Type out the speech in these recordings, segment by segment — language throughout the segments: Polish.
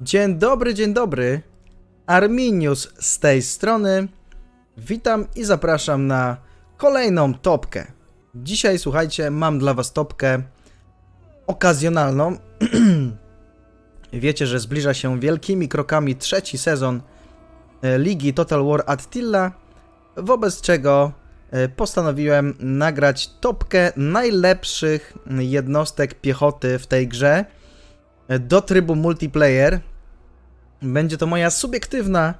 Dzień dobry, dzień dobry. Arminius z tej strony. Witam i zapraszam na kolejną topkę. Dzisiaj, słuchajcie, mam dla Was topkę okazjonalną. Wiecie, że zbliża się wielkimi krokami trzeci sezon e, ligi Total War Attila, wobec czego e, postanowiłem nagrać topkę najlepszych jednostek piechoty w tej grze do trybu multiplayer. Będzie to moja subiektywna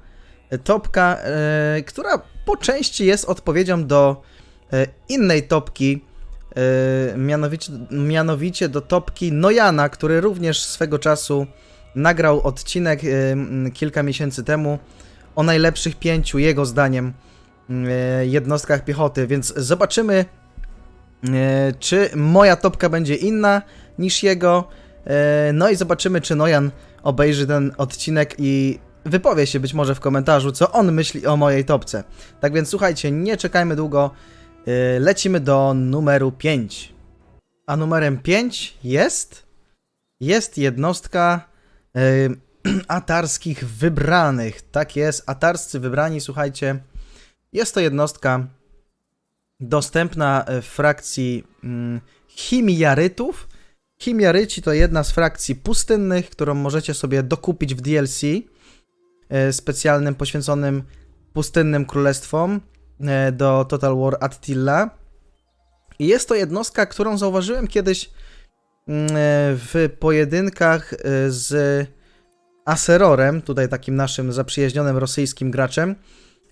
topka, e, która po części jest odpowiedzią do e, innej topki, e, mianowicie, mianowicie do topki Nojana, który również swego czasu nagrał odcinek e, kilka miesięcy temu o najlepszych pięciu, jego zdaniem, e, jednostkach piechoty, więc zobaczymy, e, czy moja topka będzie inna niż jego. E, No i zobaczymy, czy Nojan obejrzy ten odcinek i wypowie się być może w komentarzu, co on myśli o mojej topce. Tak więc słuchajcie, nie czekajmy długo, e, lecimy do numeru 5. A numerem 5 jest jest jednostka e, atarskich wybranych. Tak jest, atarscy wybrani, słuchajcie. Jest to jednostka dostępna w frakcji mm, chimiarytów. Chimiaryci to jedna z frakcji pustynnych, którą możecie sobie dokupić w DLC e, specjalnym poświęconym pustynnym królestwom e, do Total War Attila. I jest to jednostka, którą zauważyłem kiedyś mm, e, w pojedynkach z Aserorem, tutaj takim naszym zaprzyjaźnionym rosyjskim graczem,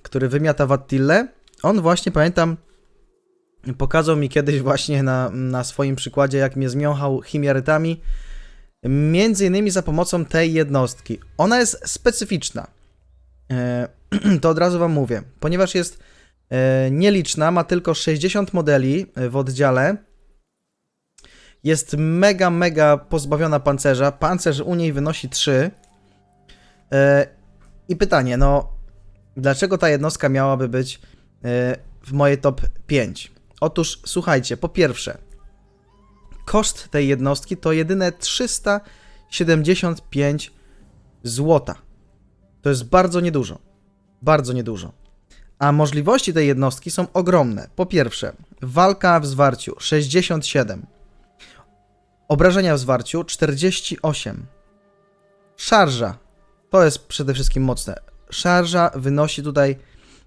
który wymiata w Attile. On właśnie, pamiętam, pokazał mi kiedyś właśnie na, na swoim przykładzie, jak mnie zmiąchał chimiarytami, między innymi za pomocą tej jednostki. Ona jest specyficzna. E, to od razu wam mówię, ponieważ jest e, nieliczna, ma tylko 60 modeli e, w oddziale. Jest mega, mega pozbawiona pancerza. Pancerz u niej wynosi 3. E, I pytanie, no, dlaczego ta jednostka miałaby być w mojej top 5? Otóż słuchajcie, po pierwsze, koszt tej jednostki to jedyne 375 złota. To jest bardzo niedużo. Bardzo niedużo. A możliwości tej jednostki są ogromne. Po pierwsze, walka w zwarciu 67. Obrażenia w zwarciu 48. Szarża. To jest przede wszystkim mocne. Szarża wynosi tutaj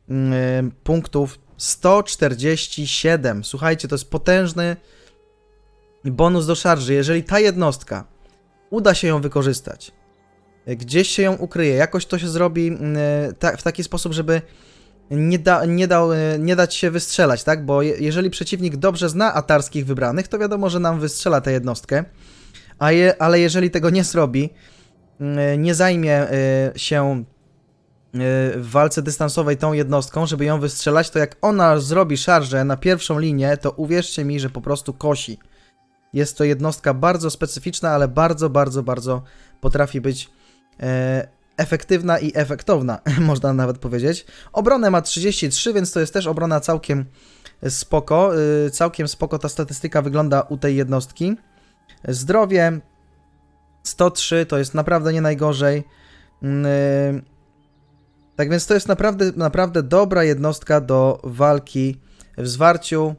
mm, punktów 147. Słuchajcie, to jest potężny bonus do szarży. Jeżeli ta jednostka uda się ją wykorzystać, gdzieś się ją ukryje, jakoś to się zrobi mm, w taki sposób, żeby nie, da, nie, dał, e, nie dać się wystrzelać, tak? Bo je, jeżeli przeciwnik dobrze zna atarskich wybranych, to wiadomo, że nam wystrzela tę jednostkę. Je, ale jeżeli tego nie zrobi, mm, nie zajmie e, się w walce dystansowej tą jednostką, żeby ją wystrzelać, to jak ona zrobi szarżę na pierwszą linię, to uwierzcie mi, że po prostu kosi. Jest to jednostka bardzo specyficzna, ale bardzo, bardzo, bardzo potrafi być e, efektywna i efektowna, można nawet powiedzieć. Obronę ma 33, więc to jest też obrona całkiem spoko. E, całkiem spoko ta statystyka wygląda u tej jednostki. Zdrowie 103 to jest naprawdę nie najgorzej. E, tak więc to jest naprawdę, naprawdę dobra jednostka do walki w zwarciu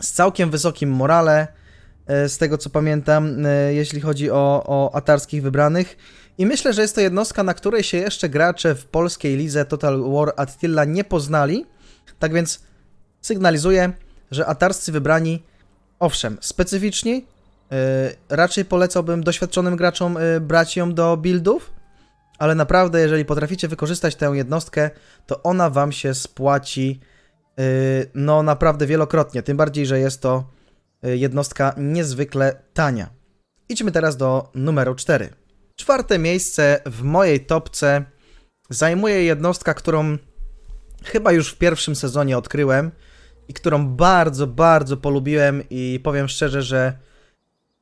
z całkiem wysokim morale, e, z tego co pamiętam, e, jeśli chodzi o, o atarskich wybranych. I myślę, że jest to jednostka, na której się jeszcze gracze w polskiej lidze Total War Attila nie poznali. Tak więc sygnalizuję, że atarscy wybrani, owszem, specyficzni, e, raczej polecałbym doświadczonym graczom brać ją do buildów, ale naprawdę, jeżeli potraficie wykorzystać tę jednostkę, to ona wam się spłaci yy, no naprawdę wielokrotnie. Tym bardziej, że jest to yy, jednostka niezwykle tania. Idźmy teraz do numeru 4. Czwarte miejsce w mojej topce zajmuje jednostka, którą chyba już w pierwszym sezonie odkryłem i którą bardzo, bardzo polubiłem i powiem szczerze, że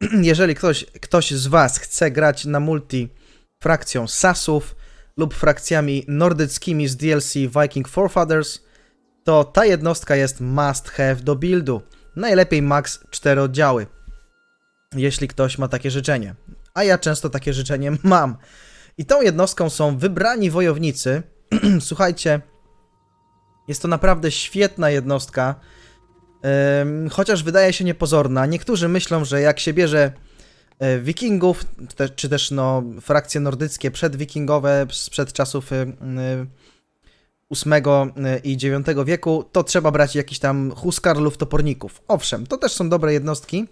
jeżeli ktoś, ktoś z was chce grać na multi frakcją Sasów lub frakcjami nordyckimi z DLC Viking Forefathers, to ta jednostka jest must have do buildu. Najlepiej max 4 oddziały, jeśli ktoś ma takie życzenie. a ja często takie życzenie mam. I tą jednostką są wybrani wojownicy. Słuchajcie, jest to naprawdę świetna jednostka, chociaż wydaje się niepozorna. Niektórzy myślą, że jak się bierze wikingów, te, czy też no, frakcje nordyckie przedwikingowe sprzed czasów y, y, VIII i IX wieku, to trzeba brać jakiś tam huskarlów, toporników. Owszem, to też są dobre jednostki,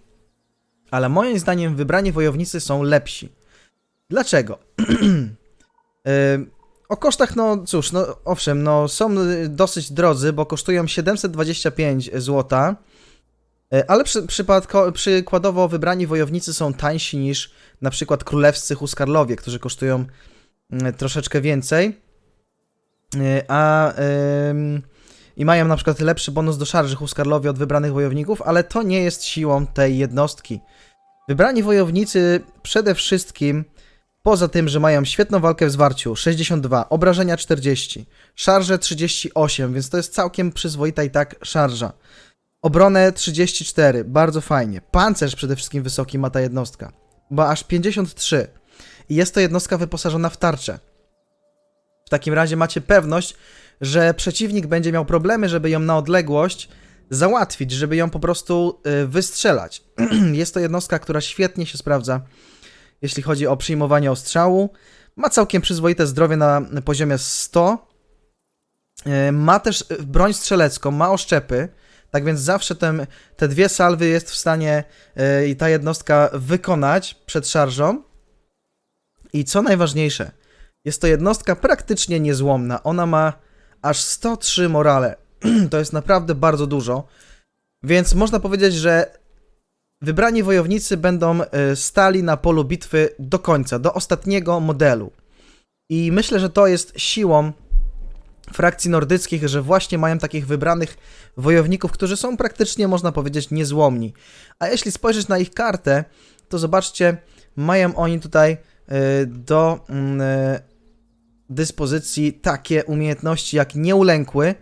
ale moim zdaniem wybrani wojownicy są lepsi. Dlaczego? O kosztach, no cóż, no owszem, no są y, dosyć drodzy, bo kosztują 725 zł, ale przy, przykładowo wybrani wojownicy są tańsi niż na przykład królewscy huskarlowie, którzy kosztują y, troszeczkę więcej, Y, a i mają na przykład lepszy bonus do szarży huskarlowie od wybranych wojowników, ale to nie jest siłą tej jednostki. Wybrani wojownicy przede wszystkim Poza tym, że mają świetną walkę w zwarciu 62, obrażenia 40, szarże 38, więc to jest całkiem przyzwoita i tak szarża. Obronę 34, bardzo fajnie. Pancerz przede wszystkim wysoki ma ta jednostka, ma aż 53. I jest to jednostka wyposażona w tarczę. W takim razie macie pewność, że przeciwnik będzie miał problemy, żeby ją na odległość załatwić, żeby ją po prostu y, wystrzelać. jest to jednostka, która świetnie się sprawdza jeśli chodzi o przyjmowanie ostrzału. Ma całkiem przyzwoite zdrowie na poziomie 100. E, Ma też broń strzelecką, ma oszczepy. Tak więc zawsze ten, te dwie salwy jest w stanie i ta jednostka wykonać przed szarżą. I co najważniejsze, jest to jednostka praktycznie niezłomna. Ona ma aż 103 morale. to jest naprawdę bardzo dużo. Więc można powiedzieć, że Wybrani wojownicy będą e, stali na polu bitwy do końca, do ostatniego modelu. I myślę, że to jest siłą frakcji nordyckich, że właśnie mają takich wybranych wojowników, którzy są praktycznie, można powiedzieć, niezłomni. A jeśli spojrzeć na ich kartę, to zobaczcie, mają oni tutaj e, do mm, e, dyspozycji takie umiejętności jak nieulękły,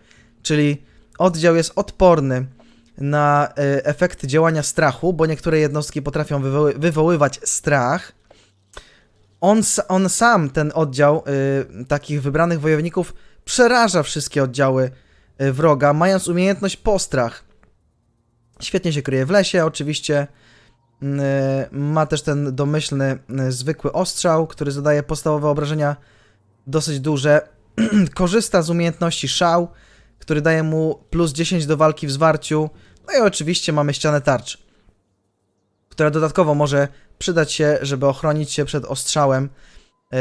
czyli oddział jest odporny na e, efekty działania strachu, bo niektóre jednostki potrafią wywoły wywoływać strach. On, on sam, ten oddział y, takich wybranych wojowników, przeraża wszystkie oddziały y, wroga, mając umiejętność postrach. Świetnie się kryje w lesie, oczywiście. Y, ma też ten domyślny, zwykły ostrzał, który zadaje podstawowe obrażenia dosyć duże. Korzysta z umiejętności szał, który daje mu plus 10 do walki w zwarciu. No i oczywiście mamy ścianę tarcz, która dodatkowo może przydać się, żeby ochronić się przed ostrzałem yy,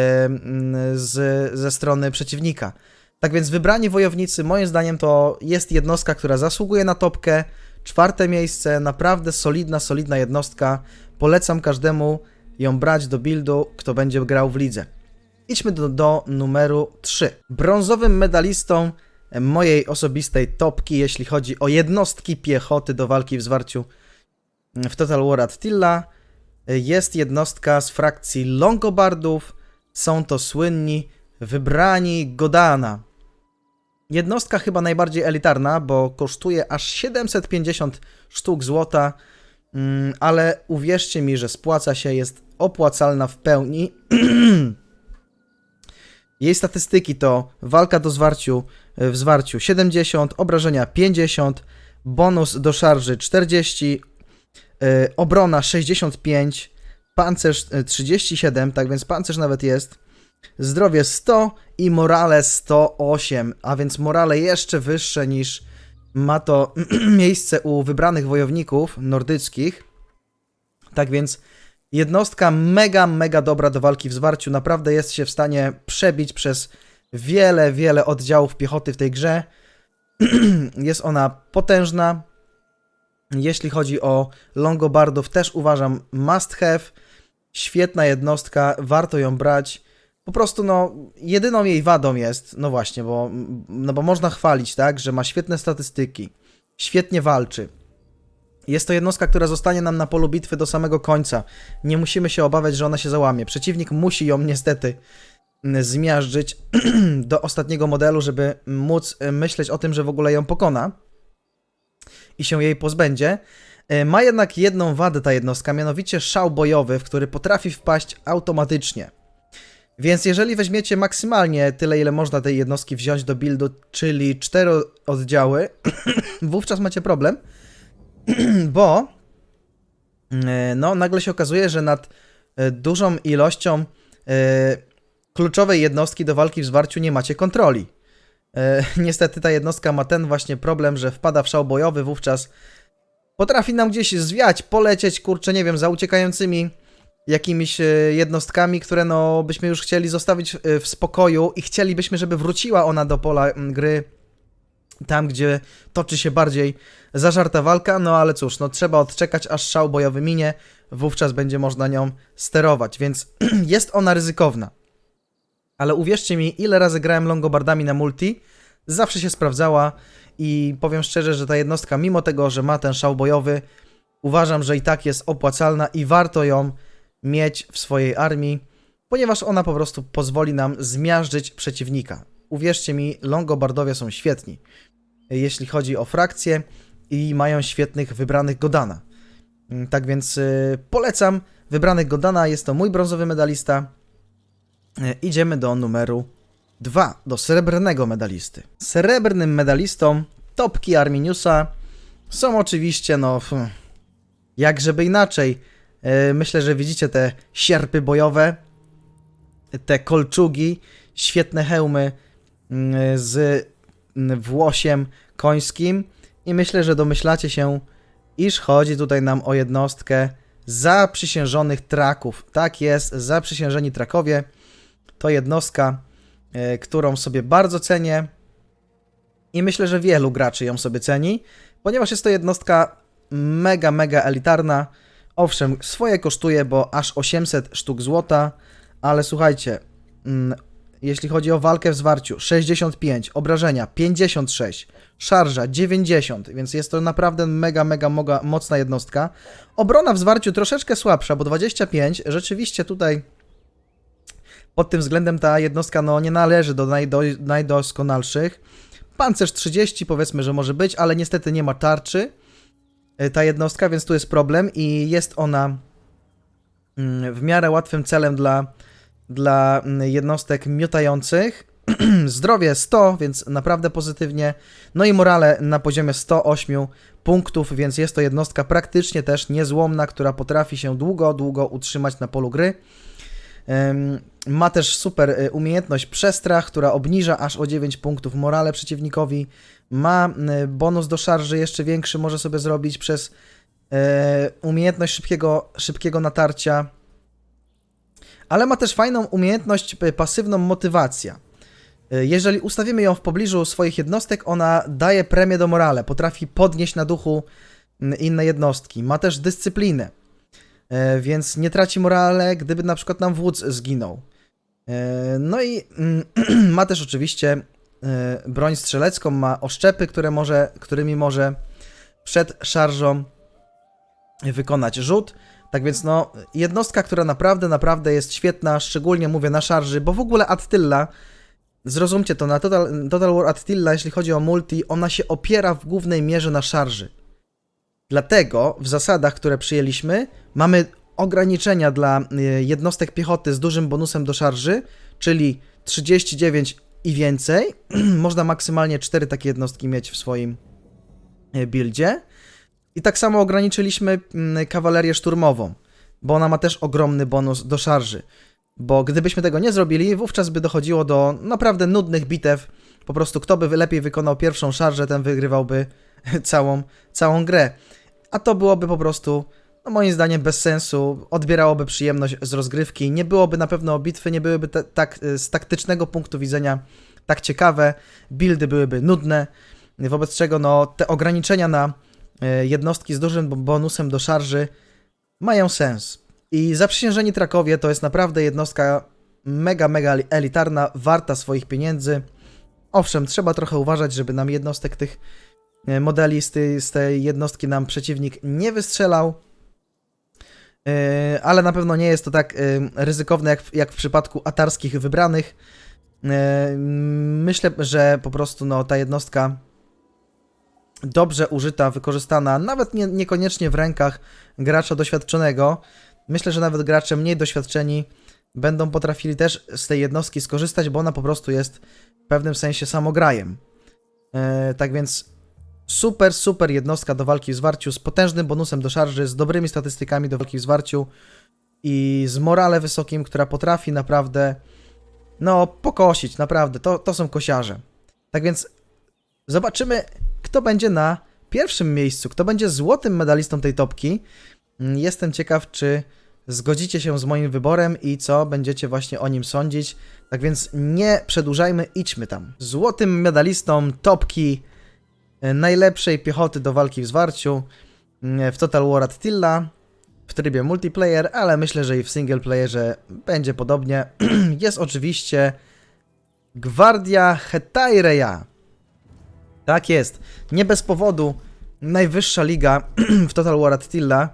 z, ze strony przeciwnika. Tak więc wybrani wojownicy, moim zdaniem, to jest jednostka, która zasługuje na topkę. Czwarte miejsce, naprawdę solidna, solidna jednostka. Polecam każdemu ją brać do buildu, kto będzie grał w lidze. Idźmy do, do numeru 3. Brązowym medalistą mojej osobistej topki, jeśli chodzi o jednostki piechoty do walki w zwarciu w Total War Attila. Jest jednostka z frakcji Longobardów. Są to słynni wybrani Godana. Jednostka chyba najbardziej elitarna, bo kosztuje aż 750 sztuk złota, mm, ale uwierzcie mi, że spłaca się, jest opłacalna w pełni. Jej statystyki to walka do zwarciu w zwarciu 70, obrażenia 50, bonus do szarży 40, yy, obrona 65, pancerz 37, e, tak więc pancerz nawet jest, zdrowie 100 i morale 108, a więc morale jeszcze wyższe niż ma to miejsce u wybranych wojowników nordyckich. Tak więc jednostka mega, mega dobra do walki w zwarciu, naprawdę jest się w stanie przebić przez wiele, wiele oddziałów piechoty w tej grze. Jest ona potężna. Jeśli chodzi o Longobardów, też uważam must have. Świetna jednostka, warto ją brać. Po prostu, no, jedyną jej wadą jest, no właśnie, bo, no bo można chwalić, tak, że ma świetne statystyki, świetnie walczy. Jest to jednostka, która zostanie nam na polu bitwy do samego końca. Nie musimy się obawiać, że ona się załamie. Przeciwnik musi ją niestety zmiażdżyć do ostatniego modelu, żeby móc myśleć o tym, że w ogóle ją pokona i się jej pozbędzie. E, Ma jednak jedną wadę ta jednostka, mianowicie szał bojowy, w który potrafi wpaść automatycznie. Więc jeżeli weźmiecie maksymalnie tyle, ile można tej jednostki wziąć do buildu, czyli 4 oddziały, wówczas macie problem, bo e, no, nagle się okazuje, że nad e, dużą ilością e, kluczowej jednostki do walki w zwarciu nie macie kontroli. Niestety ta jednostka ma ten właśnie problem, że wpada w szał bojowy, wówczas potrafi nam gdzieś zwiać, polecieć, kurczę, nie wiem, za uciekającymi jakimiś e, jednostkami, które no byśmy już chcieli zostawić e, w spokoju i chcielibyśmy, żeby wróciła ona do pola m, gry tam, gdzie toczy się bardziej zażarta walka, no ale cóż, no trzeba odczekać, aż szał bojowy minie, wówczas będzie można nią sterować, więc jest ona ryzykowna. Ale uwierzcie mi, ile razy grałem Longobardami na multi, zawsze się sprawdzała i powiem szczerze, że ta jednostka, mimo tego, że ma ten szał bojowy, uważam, że i tak jest opłacalna i warto ją mieć w swojej armii, ponieważ ona po prostu pozwoli nam zmiażdżyć przeciwnika. Uwierzcie mi, Longobardowie są świetni, jeśli chodzi o frakcje i mają świetnych wybranych Godana. Mm, Tak więc y, polecam wybranych Godana, jest to mój brązowy medalista. Y, Idziemy do numeru 2, do srebrnego medalisty. Srebrnym medalistą topki Arminiusa są oczywiście, no, jak żeby inaczej. E, Myślę, że widzicie te sierpy bojowe, te kolczugi, świetne hełmy mm, z mm, włosiem końskim i myślę, że domyślacie się, iż chodzi tutaj nam o jednostkę zaprzysiężonych traków. Tak jest, zaprzysiężeni trakowie to jednostka, e, którą sobie bardzo cenię i myślę, że wielu graczy ją sobie ceni, ponieważ jest to jednostka mega, mega elitarna. Owszem, swoje kosztuje, bo aż 800 sztuk złota, ale słuchajcie, mm, jeśli chodzi o walkę w zwarciu, 65, obrażenia 56, szarża 90, więc jest to naprawdę mega, mega, mega mocna jednostka. Obrona w zwarciu troszeczkę słabsza, bo 25, rzeczywiście tutaj pod tym względem ta jednostka no, nie należy do najdo, najdoskonalszych. Pancerz 30 powiedzmy, że może być, ale niestety nie ma tarczy ta jednostka, więc tu jest problem i jest ona mm, w miarę łatwym celem dla, dla mm, jednostek miotających. Zdrowie 100, więc naprawdę pozytywnie. No i morale na poziomie 108 punktów, więc jest to jednostka praktycznie też niezłomna, która potrafi się długo, długo utrzymać na polu gry. Ma też super y, umiejętność przestrach, która obniża aż o 9 punktów morale przeciwnikowi. Ma y, bonus do szarży jeszcze większy, może sobie zrobić przez e, umiejętność szybkiego, szybkiego natarcia. Ale ma też fajną umiejętność pasywną motywacja. Jeżeli ustawimy ją w pobliżu swoich jednostek, ona daje premię do morale, potrafi podnieść na duchu inne jednostki. Ma też dyscyplinę. E, więc nie traci morale, gdyby na przykład nam wódz zginął. E, No i mm, ma też oczywiście e, broń strzelecką, ma oszczepy, które może, którymi może przed szarżą wykonać rzut. Tak więc no, jednostka, która naprawdę, naprawdę jest świetna, szczególnie mówię na szarży, bo w ogóle Attila, zrozumcie to, na Total, Total War Attila, jeśli chodzi o multi, ona się opiera w głównej mierze na szarży. Dlatego w zasadach, które przyjęliśmy, mamy ograniczenia dla y, jednostek piechoty z dużym bonusem do szarży, czyli 39 i więcej. Można maksymalnie 4 takie jednostki mieć w swoim y, buildzie. I tak samo ograniczyliśmy mm, kawalerię szturmową, bo ona ma też ogromny bonus do szarży. Bo gdybyśmy tego nie zrobili, wówczas by dochodziło do naprawdę nudnych bitew. Po prostu kto by lepiej wykonał pierwszą szarżę, ten wygrywałby całą, całą grę. A to byłoby po prostu, no moim zdaniem, bez sensu. Odbierałoby przyjemność z rozgrywki. Nie byłoby na pewno bitwy, nie byłyby tak y, z taktycznego punktu widzenia tak ciekawe. Buildy byłyby nudne. Wobec czego no, te ograniczenia na y, jednostki z dużym bo- bonusem do szarży mają sens. I zaprzysiężeni trakowie to jest naprawdę jednostka mega, mega elitarna, warta swoich pieniędzy. Owszem, trzeba trochę uważać, żeby nam jednostek tych modeli z tej, z tej jednostki nam przeciwnik nie wystrzelał. E, Ale na pewno nie jest to tak e, ryzykowne jak w, jak w przypadku atarskich wybranych. E, Myślę, że po prostu no, ta jednostka dobrze użyta, wykorzystana, nawet nie, niekoniecznie w rękach gracza doświadczonego. Myślę, że nawet gracze mniej doświadczeni będą potrafili też z tej jednostki skorzystać, bo ona po prostu jest w pewnym sensie samograjem. E, tak więc super, super jednostka do walki w zwarciu z potężnym bonusem do szarży, z dobrymi statystykami do walki w zwarciu i z morale wysokim, która potrafi naprawdę no pokosić, naprawdę, to, to są kosiarze. Tak więc zobaczymy, kto będzie na pierwszym miejscu, kto będzie złotym medalistą tej topki. Mm, Jestem ciekaw, czy zgodzicie się z moim wyborem i co będziecie właśnie o nim sądzić. Tak więc nie przedłużajmy, idźmy tam. Złotym medalistą topki najlepszej piechoty do walki w zwarciu mm, w Total War Attila w trybie multiplayer, ale myślę, że i w single playerze będzie podobnie. Jest oczywiście Gwardia Hetaireya. Tak jest. Nie bez powodu najwyższa liga w Total War Attila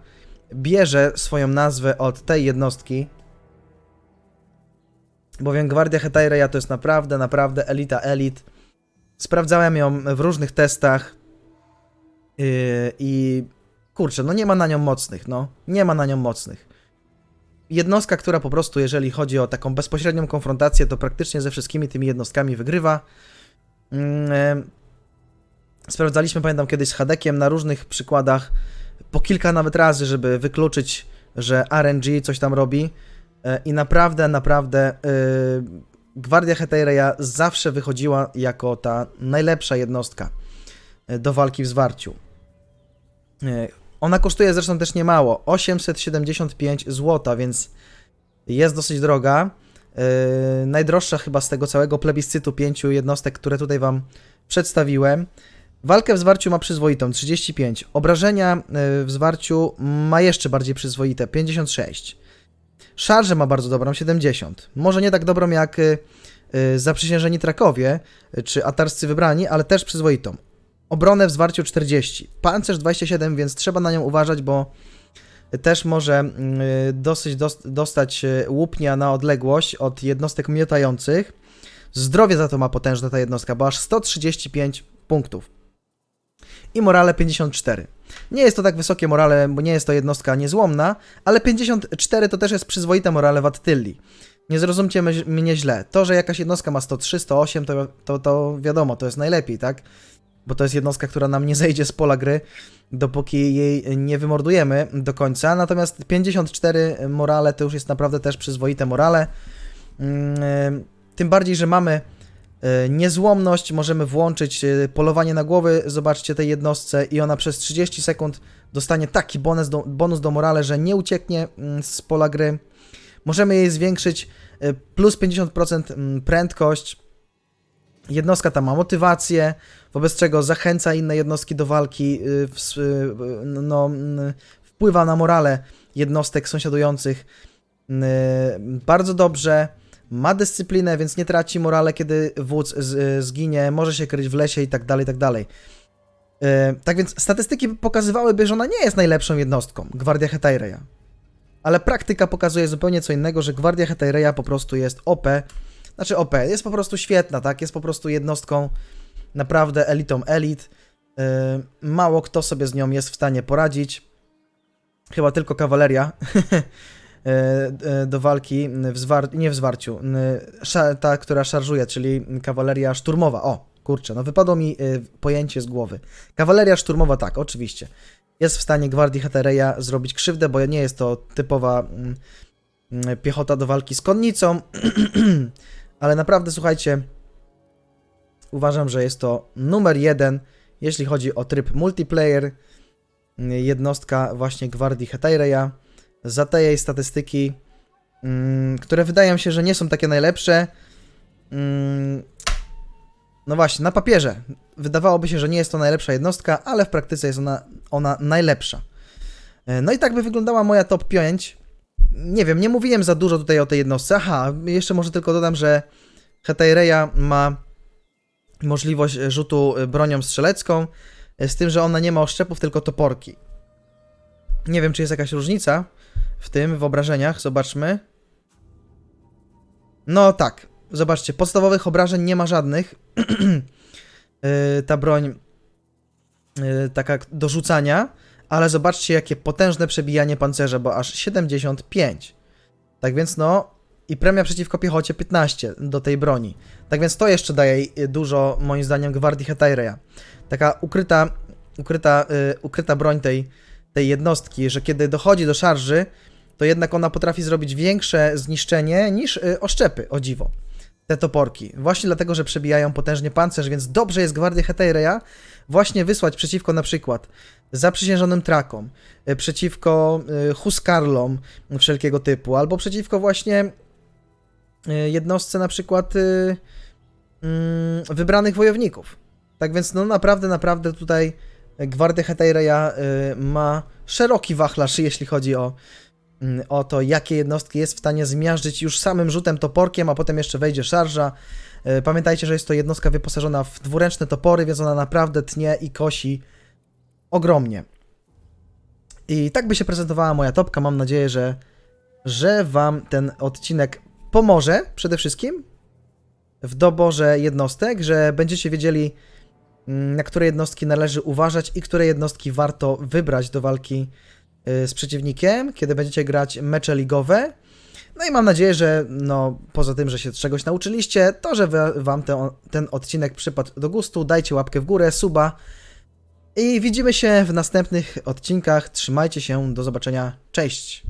bierze swoją nazwę od tej jednostki. Bowiem Gwardia Hetaireya to jest naprawdę, naprawdę elita elit. Sprawdzałem ją w różnych testach yy, i kurczę, no nie ma na nią mocnych, no. Nie ma na nią mocnych. Jednostka, która po prostu, jeżeli chodzi o taką bezpośrednią konfrontację, to praktycznie ze wszystkimi tymi jednostkami wygrywa. E, Sprawdzaliśmy, pamiętam kiedyś z Hadekiem na różnych przykładach, po kilka nawet razy, żeby wykluczyć, że RNG coś tam robi. E, I naprawdę, naprawdę yy, Gwardia Hetaireya zawsze wychodziła jako ta najlepsza jednostka e, do walki w zwarciu. E, Ona kosztuje zresztą też niemało, 875 zł, więc jest dosyć droga. Yy, najdroższa chyba z tego całego plebiscytu pięciu jednostek, które tutaj Wam przedstawiłem. Walkę w zwarciu ma przyzwoitą 35. Obrażenia w zwarciu ma jeszcze bardziej przyzwoite 56. Szarżę ma bardzo dobrą 70. Może nie tak dobrą jak yy, yy, zaprzysiężeni trakowie yy, czy atarscy wybrani, ale też przyzwoitą. Obronę w zwarciu 40. Pancerz 27, więc trzeba na nią uważać, bo też może mm, dosyć dos- dostać y, łupnia na odległość od jednostek miotających. Zdrowie za to ma potężne ta jednostka, bo aż 135 punktów. I morale 54. Nie jest to tak wysokie morale, bo nie jest to jednostka niezłomna, ale 54 to też jest przyzwoite morale w Attylli. Nie zrozumcie mnie źle. To, że jakaś jednostka ma 103, 108, to, to, to wiadomo, to jest najlepiej, tak? Bo to jest jednostka, która nam nie zejdzie z pola gry, dopóki jej nie wymordujemy do końca. Natomiast 54 morale to już jest naprawdę też przyzwoite morale. Mm, y, Tym bardziej, że mamy niezłomność, możemy włączyć y, polowanie na głowy, zobaczcie tej jednostce i ona przez 30 sekund dostanie taki bonus do, bonus do morale, że nie ucieknie mm, z pola gry. Możemy jej zwiększyć y, plus 50% mm, prędkość. Jednostka ta ma motywację, wobec czego zachęca inne jednostki do walki, no, y, wpływa na morale jednostek sąsiadujących bardzo dobrze. Ma dyscyplinę, więc nie traci morale, kiedy wódz z, zginie, może się kryć w lesie i tak dalej, tak dalej. Y, Tak więc statystyki pokazywałyby, że ona nie jest najlepszą jednostką, Gwardia Hetaireya. Ale praktyka pokazuje zupełnie co innego, że Gwardia Hetaireya po prostu jest OP. Znaczy OP, jest po prostu świetna, tak? Jest po prostu jednostką naprawdę elitą elit. Yy, mało kto sobie z nią jest w stanie poradzić. Chyba tylko kawaleria do walki w zwar- nie w zwarciu. Ta, która szarżuje, czyli kawaleria szturmowa. O, kurczę, no wypadło mi yy, pojęcie z głowy. Kawaleria szturmowa, tak, oczywiście. Jest w stanie Gwardii Hetaireya zrobić krzywdę, bo nie jest to typowa mm, mm, piechota do walki z konnicą. Ale naprawdę, słuchajcie, uważam, że jest to numer jeden, jeśli chodzi o tryb multiplayer. Jednostka właśnie Gwardii Hetaireya. Za te statystyki, mm, które wydają się, że nie są takie najlepsze. Mm, no właśnie, na papierze wydawałoby się, że nie jest to najlepsza jednostka, ale w praktyce jest ona, ona najlepsza. E, No i tak by wyglądała moja top 5. Nie wiem, nie mówiłem za dużo tutaj o tej jednostce. Aha, jeszcze może tylko dodam, że Hetaireya ma możliwość rzutu bronią strzelecką, z tym, że ona nie ma oszczepów, tylko toporki. Nie wiem, czy jest jakaś różnica w tym, w obrażeniach. Zobaczmy. No tak, zobaczcie, podstawowych obrażeń nie ma żadnych. Yy, Ta broń yy, taka do rzucania, ale zobaczcie jakie potężne przebijanie pancerza, bo aż 75. Tak więc no i premia przeciwko piechocie 15 do tej broni. Tak więc to jeszcze daje y, dużo moim zdaniem gwardii Hetaireya. Taka ukryta, ukryta, yy, ukryta broń tej, tej jednostki, że kiedy dochodzi do szarży, to jednak ona potrafi zrobić większe zniszczenie niż y, oszczepy, o dziwo. Te toporki. Właśnie dlatego, że przebijają potężnie pancerz, więc dobrze jest Gwardię Hetaireya właśnie wysłać przeciwko na przykład zaprzysiężonym trakom, y, przeciwko y, huskarlom wszelkiego typu, albo przeciwko właśnie jednostce na przykład mm, wybranych wojowników. Tak więc no naprawdę, naprawdę tutaj Gwardia Hetaireya y, ma szeroki wachlarz, jeśli chodzi o, mm, o to, jakie jednostki jest w stanie zmiażdżyć już samym rzutem toporkiem, a potem jeszcze wejdzie szarża. Y, Pamiętajcie, że jest to jednostka wyposażona w dwuręczne topory, więc ona naprawdę tnie i kosi ogromnie. I tak by się prezentowała moja topka. Mam nadzieję, że, że Wam ten odcinek pomoże przede wszystkim w doborze jednostek, że będziecie wiedzieli, na które jednostki należy uważać i które jednostki warto wybrać do walki y, z przeciwnikiem, kiedy będziecie grać mecze ligowe. No i mam nadzieję, że no, poza tym, że się czegoś nauczyliście, to, że Wam ten odcinek przypadł do gustu, dajcie łapkę w górę, suba i widzimy się w następnych odcinkach. Trzymajcie się, do zobaczenia, cześć!